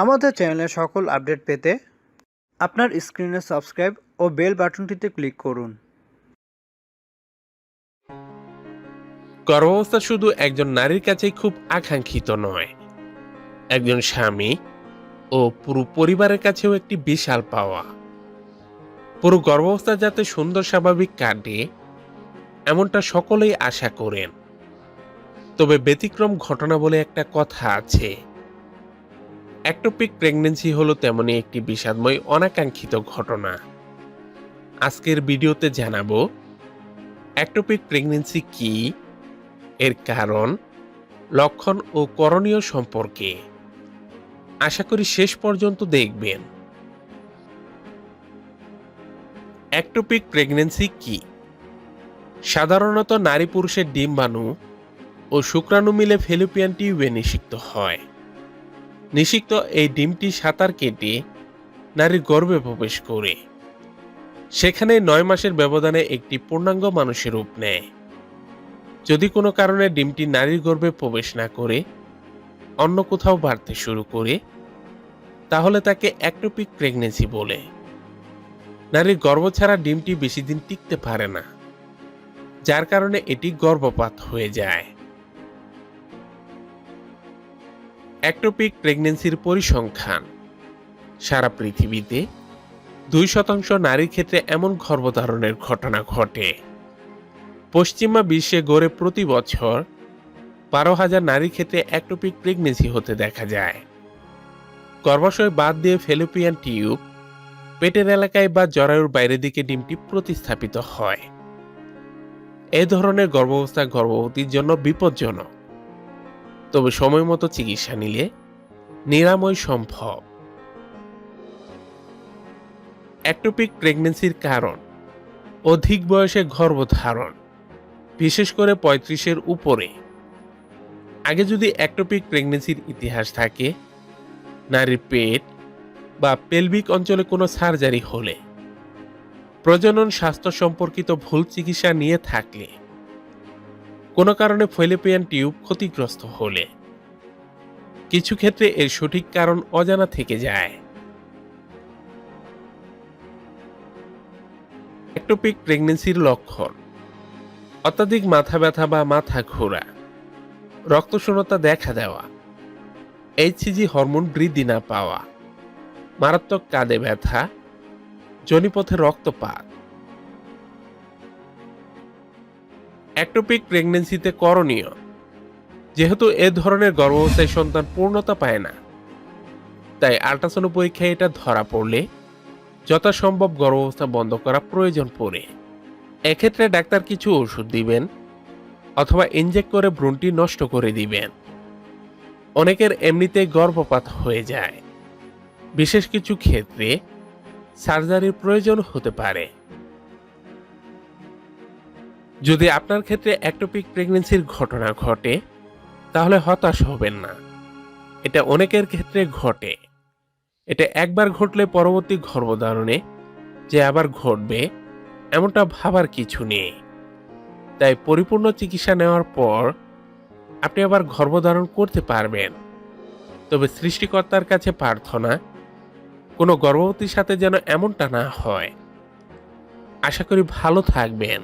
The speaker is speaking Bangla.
আমাদের চ্যানেলের সকল আপডেট পেতে আপনার স্ক্রিনে সাবস্ক্রাইব ও বেল বাটনটিতে ক্লিক করুন। গর্ভাবস্থা শুধু একজন নারীর কাছেই খুব আকাঙ্ক্ষিত নয়, একজন স্বামী ও পুরো পরিবারের কাছেও একটি বিশাল পাওয়া। পুরো গর্ভাবস্থা যাতে সুন্দর স্বাভাবিক কাটে, এমনটা সকলেই আশা করেন। তবে ব্যতিক্রম ঘটনা বলে একটা কথা আছে অ্যাক্টোপিক প্রেগনেন্সি হলো তেমনই একটি বিষাদময়, অনাকাঙ্ক্ষিত ঘটনা। আজকের ভিডিওতে জানাব, অ্যাক্টোপিক প্রেগনেন্সি কি? এর কারণ, লক্ষণ ও করণীয় সম্পর্কে। আশা করি শেষ পর্যন্ত দেখবেন। অ্যাক্টোপিক প্রেগনেন্সি কি? সাধারণত নারী পুরুষের ডিম্বাণু ও শুক্রাণু মিলে ফেলোপিয়ান টিউবে নিষিক্ত হয়। নিষিক্ত এই ডিমটি সাঁতার কেটে নারীর গর্ভে প্রবেশ করে। সেখানে নয় মাসের ব্যবধানে একটি পূর্ণাঙ্গ মানুষের রূপ নেয়। যদি কোনো কারণে ডিমটি নারীর গর্ভে প্রবেশ না করে, অন্য কোথাও বাড়তে শুরু করে, তাহলে তাকে অ্যাক্টোপিক প্রেগনেন্সি বলে। নারীর গর্ভ ছাড়া ডিমটি বেশি দিন টিকতে পারে না, যার কারণে এটি গর্ভপাত হয়ে যায়। অ্যাক্টোপিক প্রেগনেন্সির পরিসংখ্যান। সারা পৃথিবীতে দুই শতাংশ নারীর ক্ষেত্রে এমন গর্ভধারণের ঘটনা ঘটে। পশ্চিমা বিশ্বে গড়ে প্রতি বছর বারো হাজার নারীর ক্ষেত্রে অ্যাক্টোপিক প্রেগনেন্সি হতে দেখা যায়। গর্ভাশয় বাদ দিয়ে ফেলোপিয়ান টিউব পেটের এলাকায় বা জরায়ুর বাইরের দিকে ডিমটি প্রতিস্থাপিত হয়। এ ধরনের গর্ভাবস্থা গর্ভবতীর জন্য বিপজ্জনক। তবে সময় মতো চিকিৎসা নিলে নিরাময় সম্ভব। অ্যাক্টোপিক প্রেগনেন্সির কারণ, অধিক বয়সে গর্ভধারণ, বিশেষ করে পঁয়ত্রিশের উপরে। আগে যদি অ্যাক্টোপিক প্রেগনেন্সির ইতিহাস থাকে, নারীর পেট বা পেলভিক অঞ্চলে কোনো সার্জারি হলে, প্রজনন স্বাস্থ্য সম্পর্কিত ভুল চিকিৎসা নিয়ে থাকলে কোনো কারণে ফেলোপিয়ান টিউব ক্ষতিগ্রস্ত হলে। কিছু ক্ষেত্রে এর সঠিক কারণ অজানা থেকে যায়। অ্যাক্টোপিক প্রেগনেন্সির লক্ষণ। অত্যাধিক মাথা ব্যথা বা মাথা ঘোরা। রক্তশূন্যতা দেখা দেওয়া। এইচসিজি হরমোন বৃদ্ধি না পাওয়া। মারাত্মক কাঁধে ব্যথা। জনিপথে রক্তপাত। অ্যাক্টোপিক প্রেগনেন্সিতে করণীয়। যেহেতু এ ধরনের গর্ভাবস্থায় সন্তান পূর্ণতা পায় না, তাই আল্ট্রাসাউন্ড পরীক্ষায় এটা ধরা পড়লে যথাসম্ভব গর্ভাবস্থা বন্ধ করা প্রয়োজন পড়ে। এক্ষেত্রে ডাক্তার কিছু ওষুধ দিবেন অথবা ইনজেক্ট করে ভ্রূণটি নষ্ট করে দিবেন। অনেকের এমনিতে গর্ভপাত হয়ে যায়। বিশেষ কিছু ক্ষেত্রে সার্জারির প্রয়োজন হতে পারে। যদি আপনার ক্ষেত্রে অ্যাক্টোপিক প্রেগনেন্সির ঘটনা ঘটে, তাহলে হতাশ হবেন না। এটা অনেকের ক্ষেত্রে ঘটে। এটা একবার ঘটলে পরবর্তী গর্ভধারণে যে আবার ঘটবে, এমনটা ভাবার কিছু নেই। তাই পরিপূর্ণ চিকিৎসা নেওয়ার পর আপনি আবার গর্ভধারণ করতে পারবেন। তবে সৃষ্টিকর্তার কাছে প্রার্থনা, কোনো গর্ভবতীর সাথে যেন এমনটা না হয়। আশা করি ভালো থাকবেন।